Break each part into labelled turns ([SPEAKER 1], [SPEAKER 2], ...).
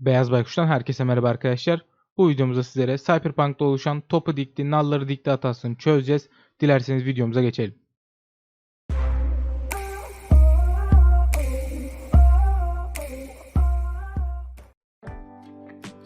[SPEAKER 1] Beyaz Baykuş'tan herkese merhaba arkadaşlar. Bu videomuzda sizlere Cyberpunk'ta oluşan topu dikti, nalları dikti hatasını çözeceğiz. Dilerseniz videomuza geçelim.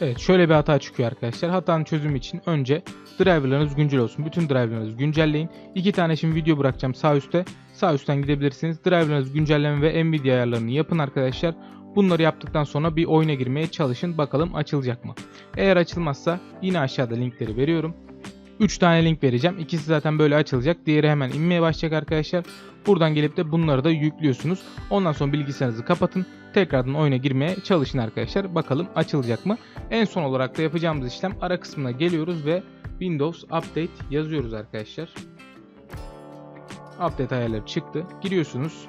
[SPEAKER 1] Evet şöyle bir hata çıkıyor arkadaşlar. Hatanın çözümü için önce driverlarınız güncel olsun. Bütün driverlarınızı güncelleyin. İki tane şimdi video bırakacağım sağ üstte. Sağ üstten gidebilirsiniz. Driverlarınızı güncelleme ve Nvidia ayarlarını yapın arkadaşlar. Bunları yaptıktan sonra bir oyuna girmeye çalışın. Bakalım açılacak mı? Eğer açılmazsa yine aşağıda linkleri veriyorum. 3 tane link vereceğim. İkisi zaten böyle açılacak. Diğeri hemen inmeye başlayacak arkadaşlar. Buradan gelip de bunları da yüklüyorsunuz. Ondan sonra bilgisayarınızı kapatın. Tekrardan oyuna girmeye çalışın arkadaşlar. Bakalım açılacak mı? En son olarak da yapacağımız işlem ara kısmına geliyoruz ve Windows Update yazıyoruz arkadaşlar. Update ayarları çıktı. Giriyorsunuz.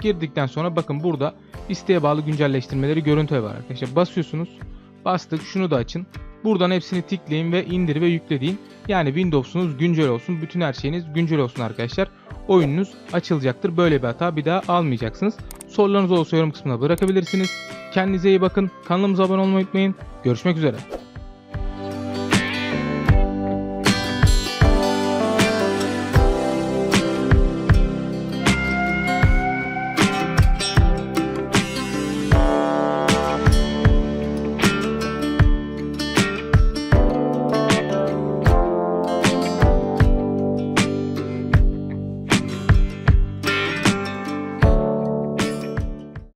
[SPEAKER 1] Girdikten sonra bakın burada isteğe bağlı güncelleştirmeleri görüntü var arkadaşlar. Basıyorsunuz. Bastık. Şunu da açın. Buradan hepsini tıklayın ve indir ve yükle deyin. Yani Windows'unuz güncel olsun. Bütün her şeyiniz güncel olsun arkadaşlar. Oyununuz açılacaktır. Böyle bir hata bir daha almayacaksınız. Sorularınız olursa yorum kısmına bırakabilirsiniz. Kendinize iyi bakın. Kanalımıza abone olmayı unutmayın. Görüşmek üzere.